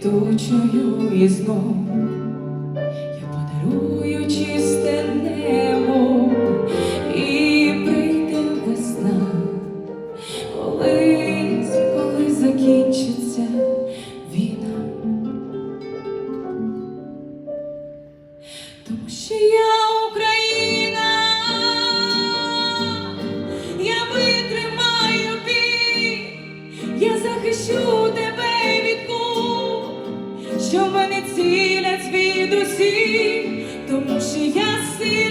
квітучою і знов. Я подарую чисте небо і прийде весна. Колись, коли закінчиться війна. Тому що я що мене цілять звідусі, тому що я сильна,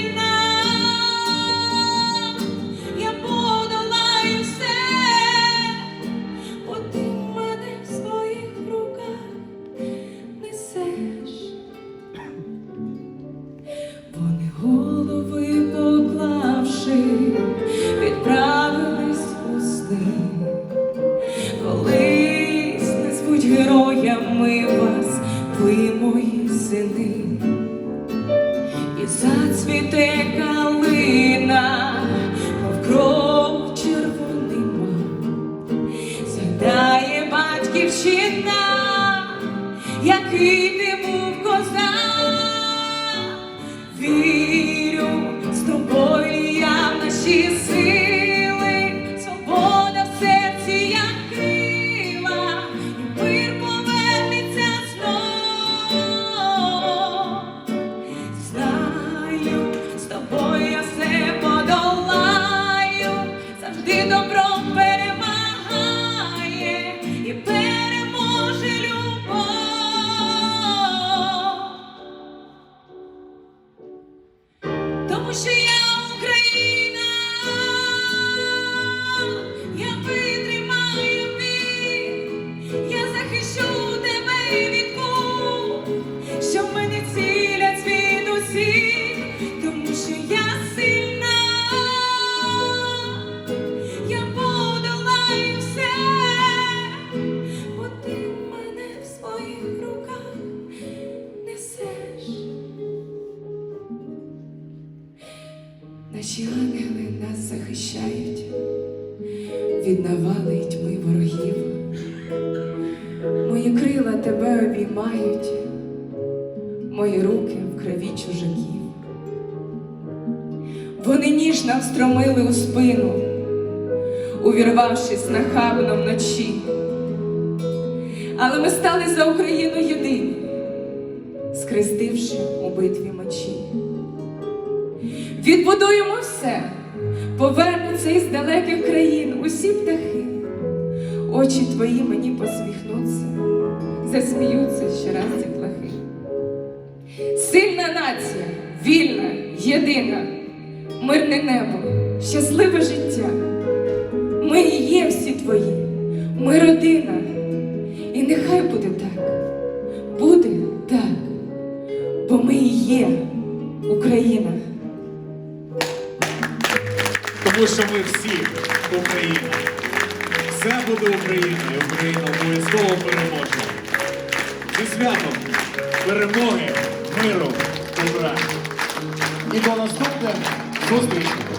ви мої сини. І зацвіте калина, мов кров червонима, згадає батьківщина, який Наші ангели нас захищають від навали й тьми ворогів. Мої крила тебе обіймають, мої руки в крові чужаків. Вони ніжно встромили у спину, увірвавшись нахабно вночі. Але ми стали за Україну єдині, скрестивши у битві мечі. Відбудуємо все, повернуться із далеких країн усі птахи. Очі твої мені посміхнуться, засміються щораз ці плахи. Сильна нація, вільна, єдина, мирне небо, щасливе життя. Ми є всі твої, ми родина. І нехай буде так, буде так, бо ми і є Тому що ми всі Україна. Все буде Україна, і Україна обов'язково переможе. Зі святом перемоги, миру, добра. І до наступних зустрічей!